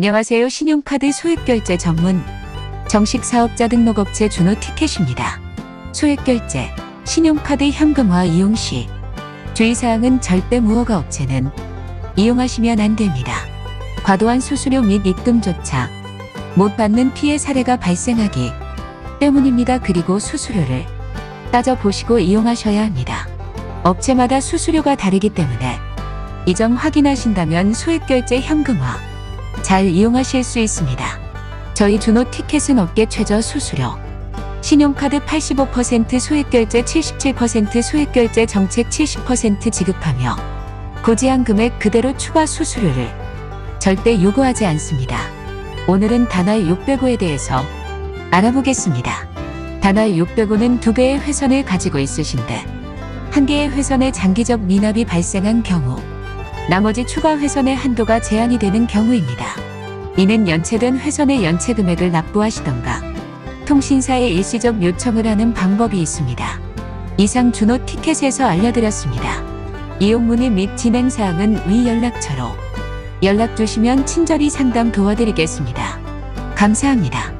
안녕하세요. 신용카드 소액결제 전문 정식 사업자 등록업체 준호 티켓입니다. 소액결제, 신용카드 현금화 이용 시 주의사항은 절대 무허가 업체는 이용하시면 안 됩니다. 과도한 수수료 및 입금조차 못 받는 피해 사례가 발생하기 때문입니다. 그리고 수수료를 따져보시고 이용하셔야 합니다. 업체마다 수수료가 다르기 때문에 이 점 확인하신다면 소액결제 현금화 잘 이용하실 수 있습니다. 저희 준호 티켓은 업계 최저 수수료. 신용카드 85% 소액결제 77% 소액결제 정책 70% 지급하며 고지한 금액 그대로 추가 수수료를 절대 요구하지 않습니다. 오늘은 단월 605에 대해서 알아보겠습니다. 단월 605는 두 개의 회선을 가지고 있으신데 한 개의 회선에 장기적 미납이 발생한 경우 나머지 추가 회선의 한도가 제한이 되는 경우입니다. 이는 연체된 회선의 연체 금액을 납부하시던가 통신사에 일시적 요청을 하는 방법이 있습니다. 이상 준호 티켓에서 알려드렸습니다. 이용 문의 및 진행 사항은 위 연락처로 연락 주시면 친절히 상담 도와드리겠습니다. 감사합니다.